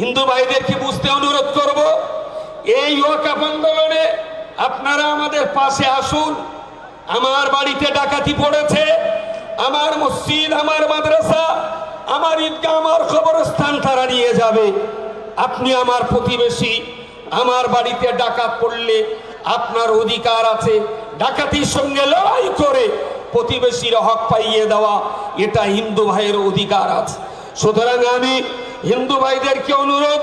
হিন্দু ভাইদেরকে বুঝতে অনুরোধ করব? এই ওয়াকাফ আন্দোলনে আপনারা আমাদের পাশে আসুন। আমার বাড়িতে ডাকাতি পড়েছে, আমার মসজিদ, আমার মাদ্রাসা, আমার ঈদগাহ, আমার কবরস্থান তারা নিয়ে যাবে। আপনি আমার প্রতিবেশী, আমার বাড়িতে ডাকাত পড়লে আপনার অধিকার আছে। ডাকাতির সঙ্গে লড়াই করে প্রতিবেশীর হক পাইয়ে দেওয়া, এটা হিন্দু ভাইয়ের অধিকার আছে। সুতরাং আমি হিন্দু ভাইদেরকে অনুরোধ,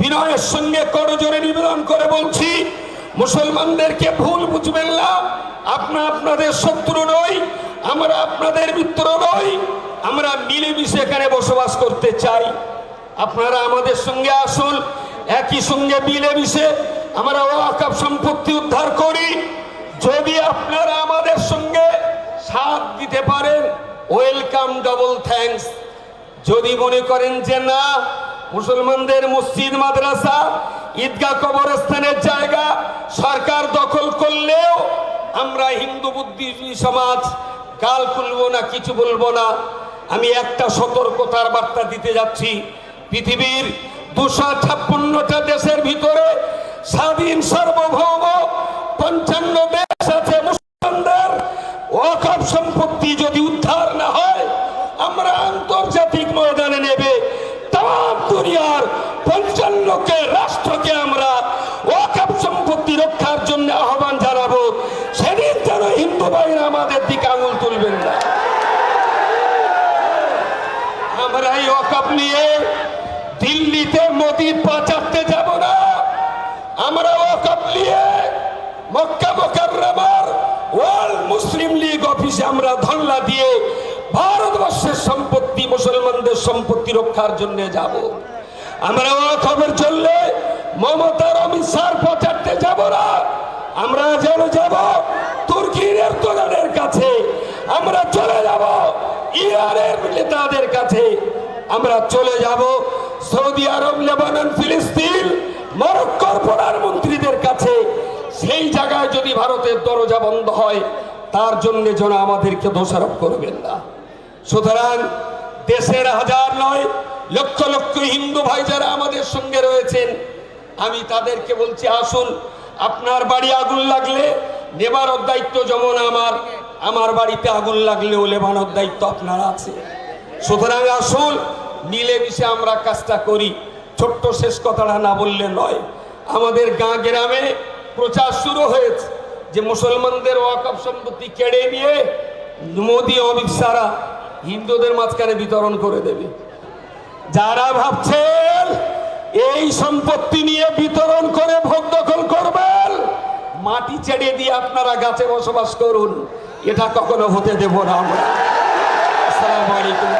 বিনয়ের সঙ্গে করজোরে নিবেদন করে বলছি, মুসলমানদেরকে ভুল বুঝবেন না। আপনা আপনাদের শত্রু নই, আমরা আপনাদের মিত্র নই, আমরা মিলেমিশে এখানে বসবাস করতে চাই। আপনারা আমাদের সঙ্গে আসুন, একই সঙ্গে মিলেমিশে আমরা ওয়াকাপ সম্পত্তি উদ্ধার করি। যদি আপনারা আমাদের সঙ্গে সাথ দিতে পারেন, ওয়েলকাম, ডবল থ্যাঙ্কস। যদি মনে করেন যে না, মুসলমানদের মসজিদ, মাদ্রাসা, ঈদগাহ কবরস্থানের জায়গা সরকার দখল করলেও আমরা হিন্দু বুদ্ধিজীবী সমাজ গাল খুলবো না, কিছু বলব না। আমি একটা সতর্কতার বার্তা দিতে যাচ্ছি। পৃথিবীর দুশো ছাপ্পান্নটা দেশের ভিতরে স্বাধীন সার্বভৌম পঞ্চান্ন দেশ আছে মুসলমানদের ওয়াকফ সম্পত্তি যদি উদ্ধার না হয় আমরা আন্তর্জাতিক ময়দানে নেবে তাম দুনিয়ার পঞ্চান্নকে রাষ্ট্রকে আমরা ওয়াকফ সম্পত্তি রক্ষার জন্য আহ্বান জানাব, সেদিন যেন হিন্দু ভাইরা আমাদের দিকে আঙুল তুলবেন না। আমরা এই ওয়াকফ নিয়ে দিল্লিতে মোদি পাচারতে যাব না। আমরা ওয়াকফ নিয়ে মক্কা মোকাররমার ওয়ার্ল্ড মুসলিম লীগ অফিসে আমরা ধল্লা দিয়ে ভারতবর্ষের সম্পত্তি, মুসলমানদের সম্পত্তি রক্ষার জন্য যাব। আমরা ওয়াকফের চললে মমতার অমিত শাহ পাচারতে যাব না। আমরা যেন যাব তুর্কির এরদোগানের কাছে। আমরা চলে যাব ইরানের নেতাদের কাছে। আমরা চলে যাব সৌদি আরব, লেবানন, ফিলিস্তিন, মরক্কোর প্রধানমন্ত্রীদের কাছে। সেই জায়গায় যদি ভারতের দরজা বন্ধ হয়, তার জন্য যেন আমাদেরকে দোষারোপ করবেন না। সুতরাং দেশের হাজার নয় লক্ষ লক্ষ হিন্দু ভাই যারা আমাদের সঙ্গে রয়েছেন, আমি তাদেরকে বলছি, আসুন, আপনার বাড়ি আগুন লাগলে নেবার দায়িত্ব যেমন আমার আমার বাড়িতে আগুন লাগলেও লেবানোর দায়িত্ব আপনার আছে। সুতরাং আসুন মিলেমিশে আমরা কাজটা করি। ছোট্ট শেষ কথাটা না বললে নয়, আমাদের গাঁ গ্রামে প্রচার শুরু হয়েছে যে মুসলমানদের ওয়াকফ সম্পত্তি কেড়ে নিয়ে মোদি অমিত সারা হিন্দুদের মাঝখানে বিতরণ করে দেবে। যারা ভাবছেন এই সম্পত্তি নিয়ে বিতরণ করে ভোগ দখল করবেন, মাটি ছেড়ে দিয়ে আপনারা গাছে বসবাস করুন। এটা কখনো হতে দেব না আমরা। আসসালামু আলাইকুম।